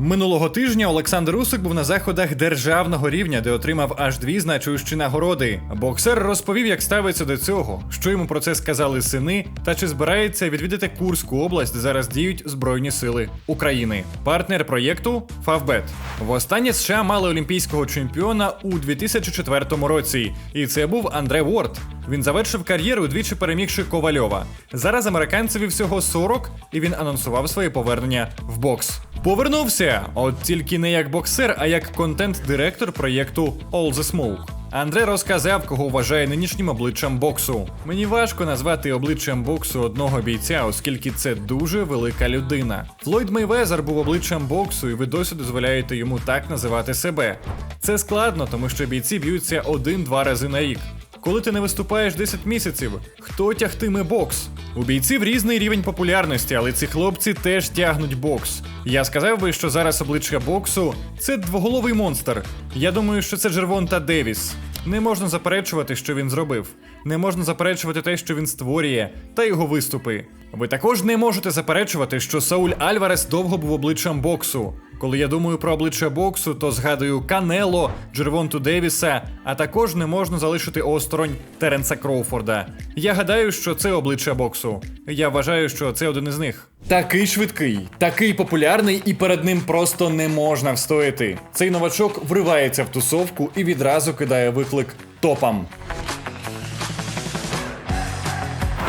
Минулого тижня Олександр Усик був на заходах державного рівня, де отримав аж дві значущі нагороди. Боксер розповів, як ставиться до цього, що йому про це сказали сини, та чи збирається відвідати Курську область, де зараз діють Збройні сили України. Партнер проєкту Фавбет. Востаннє США мали олімпійського чемпіона у 2004 році, і це був Андре Ворд. Він завершив кар'єру, двічі перемігши Ковальова. Зараз американцеві всього 40, і він анонсував своє повернення в бокс. Повернувся, от тільки не як боксер, а як контент-директор проєкту All the Smoke. Андре розказав, кого вважає нинішнім обличчям боксу. Мені важко назвати обличчям боксу одного бійця, оскільки це дуже велика людина. Флойд Мейвезер був обличчям боксу, і ви досі дозволяєте йому так називати себе. Це складно, тому що бійці б'ються один-два рази на рік. Коли ти не виступаєш 10 місяців, хто тягтиме бокс? У бійців різний рівень популярності, але ці хлопці теж тягнуть бокс. Я сказав би, що зараз обличчя боксу це двоголовий монстр. Я думаю, що це Джервонта Девіс. Не можна заперечувати, що він зробив. Не можна заперечувати те, що він створює, та його виступи. Ви також не можете заперечувати, що Сауль Альварес довго був обличчям боксу. Коли я думаю про обличчя боксу, то згадую Канело, Джервонту Девіса, а також не можна залишити осторонь Теренса Кроуфорда. Я гадаю, що це обличчя боксу. Я вважаю, що це один із них. Такий швидкий, такий популярний, і перед ним просто не можна встояти. Цей новачок вривається в тусовку і відразу кидає виклик топам.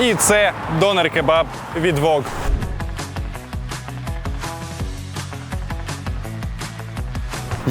І це донер кебаб від Vogue.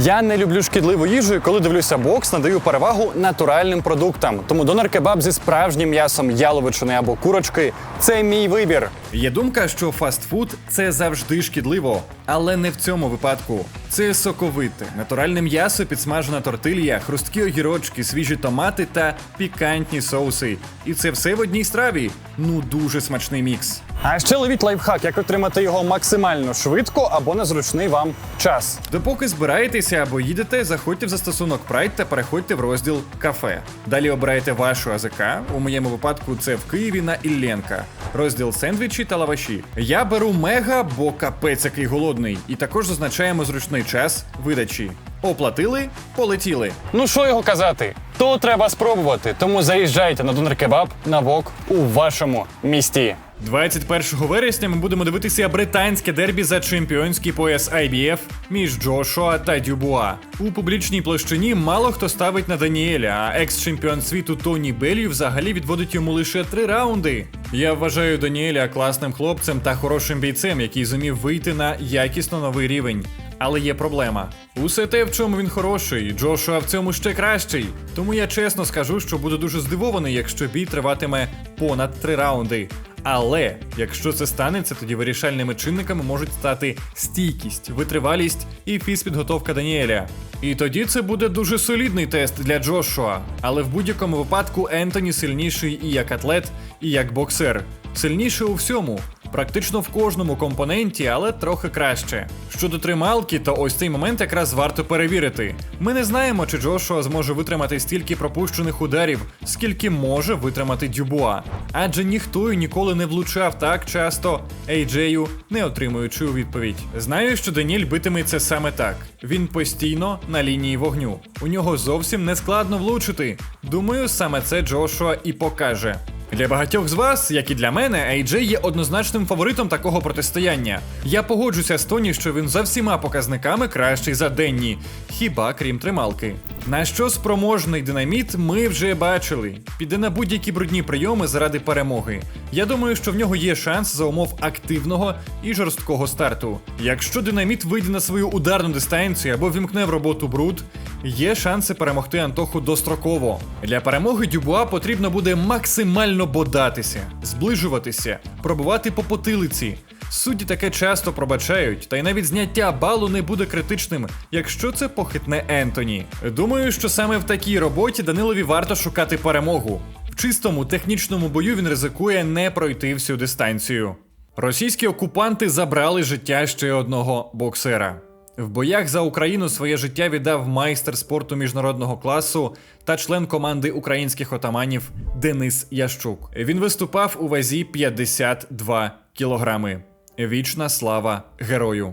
Я не люблю шкідливу їжу, і коли дивлюся бокс, надаю перевагу натуральним продуктам. Тому донор кебаб зі справжнім м'ясом яловичини або курочки це мій вибір. Є думка, що фастфуд це завжди шкідливо, але не в цьому випадку. Це соковите, натуральне м'ясо, підсмажена тортилья, хрусткі огірочки, свіжі томати та пікантні соуси. І це все в одній страві. Ну дуже смачний мікс. А ще ловіть лайфхак, як отримати його максимально швидко або на зручний вам час. Допоки збираєтеся або їдете, заходьте в застосунок Pride та переходьте в розділ кафе. Далі обирайте вашу АЗК. У моєму випадку це в Києві на Ілленка. Розділ сендвічі та лаваші. Я беру мега, бо капець який голодний. І також зазначаємо зручний час видачі. Оплатили, полетіли. Ну що його казати? То треба спробувати. Тому заїжджайте на донер кебаб на вок у вашому місті. 21 вересня ми будемо дивитися британське дербі за чемпіонський пояс IBF між Джошуа та Дюбуа. У публічній площині мало хто ставить на Даніеля, а екс-чемпіон світу Тоні Беллю взагалі відводить йому лише три раунди. Я вважаю Даніеля класним хлопцем та хорошим бійцем, який зумів вийти на якісно новий рівень. Але є проблема. Усе те, в чому він хороший, Джошуа в цьому ще кращий. Тому я чесно скажу, що буду дуже здивований, якщо бій триватиме понад три раунди. Але якщо це станеться, тоді вирішальними чинниками можуть стати стійкість, витривалість і фізпідготовка Даніеля. І тоді це буде дуже солідний тест для Джошуа. Але в будь-якому випадку Ентоні сильніший і як атлет, і як боксер. Сильніший у всьому. Практично в кожному компоненті, але трохи краще. Щодо трималки, то ось цей момент якраз варто перевірити. Ми не знаємо, чи Джошуа зможе витримати стільки пропущених ударів, скільки може витримати Дюбуа. Адже ніхто і ніколи не влучав так часто Ейджею, не отримуючи у відповідь. Знаю, що Даніель битиметься саме так. Він постійно на лінії вогню. У нього зовсім не складно влучити. Думаю, саме це Джошуа і покаже. Для багатьох з вас, як і для мене, AJ є однозначним фаворитом такого протистояння. Я погоджуся з Тоні, що він за всіма показниками кращий за Денні, хіба крім трималки. На що спроможний динаміт ми вже бачили. Піде на будь-які брудні прийоми заради перемоги. Я думаю, що в нього є шанс за умов активного і жорсткого старту. Якщо динаміт вийде на свою ударну дистанцію або вімкне в роботу бруд, є шанси перемогти Антоху достроково. Для перемоги Дюбуа потрібно буде максимально бодатися, зближуватися, пробувати по потилиці. Судді таке часто пробачають, та й навіть зняття балу не буде критичним, якщо це похитне Ентоні. Думаю, що саме в такій роботі Данилові варто шукати перемогу. В чистому технічному бою він ризикує не пройти всю дистанцію. Російські окупанти забрали життя ще одного боксера. В боях за Україну своє життя віддав майстер спорту міжнародного класу та член команди українських отаманів Денис Ящук. Він виступав у вазі 52 кілограми. Вічна слава герою!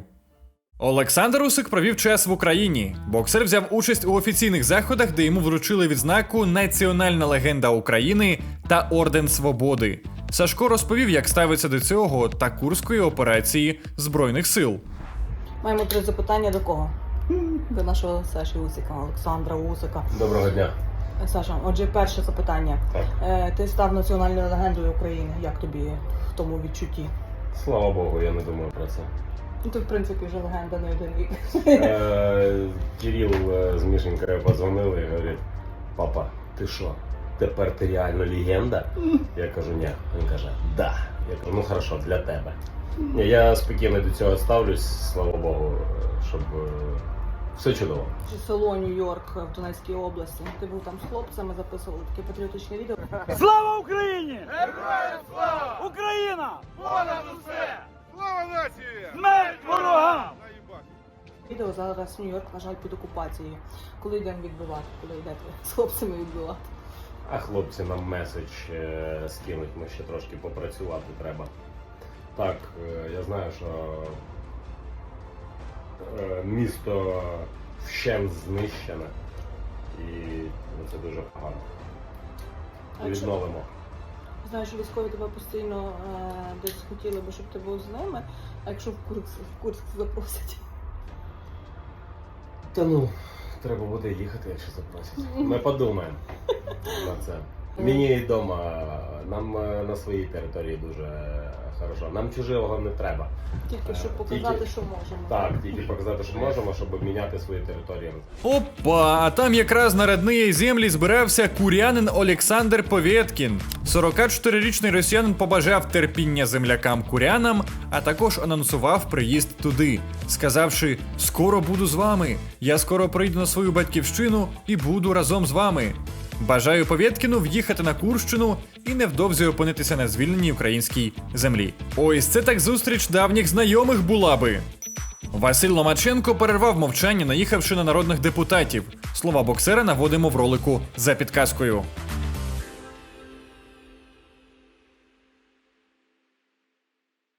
Олександр Усик провів час в Україні. Боксер взяв участь у офіційних заходах, де йому вручили відзнаку Національна легенда України та Орден Свободи. Сашко розповів, як ставиться до цього та курської операції Збройних сил. Маємо три запитання до кого? До нашого Саші Усика, Олександра Усика. Доброго дня. Саша, отже, перше запитання. Так. Е, Ти став національною легендою України. Як тобі в тому відчутті? Слава Богу, я не думаю про це. Ну, ти, в принципі, вже легенда не один рік. Е, Кирил е, з Мішенькою позвонили і говорить, папа, ти що? Тепер ти реально легенда? Я кажу, ні. Він каже, да. Я кажу, ну хорошо, для тебе. Ні, я спокійно до цього ставлюсь, слава Богу, е, щоб е, все чудово. Чи село Нью-Йорк в Донецькій області. Ти був там з хлопцями, записували таке патріотичне відео. Слава Україні! Героям слава! Україна! Понад усе! Слава нації! Смерть ворогам! Відео зараз Нью-Йорк, на жаль, під окупацією. Коли йдемо відбивати, коли йдете з хлопцями відбивати. А хлопці нам меседж е, скинуть, ми ще трошки попрацювати треба. Так, е, я знаю, що місто вщент знищене, і ну, це дуже погано. А Відновимо. Знаю, що військові тебе постійно е, десь хотіли би, щоб ти був з ними, а якщо в Курск, в Курск запросять. Та ну, треба буде їхати, якщо запросять. Ми подумаємо на це. Мені вдома, нам е, на своїй території дуже хорошо. Нам чужого не треба. Тільки щоб Е, показати, тільки- що можемо. Так, тільки показати, що можемо, щоб міняти свої території. Опа, а там якраз на родные землі збирався курянин Олександр Повєткін. 44-річний росіянин побажав терпіння землякам курянам, а також анонсував приїзд туди, сказавши: Скоро буду з вами. Я скоро прийду на свою батьківщину і буду разом з вами. Бажаю Повєткіну в'їхати на Курщину і невдовзі опинитися на звільненій українській землі. Ось це так зустріч давніх знайомих була би. Василь Ломаченко перервав мовчання, наїхавши на народних депутатів. Слова боксера наводимо в ролику за підказкою.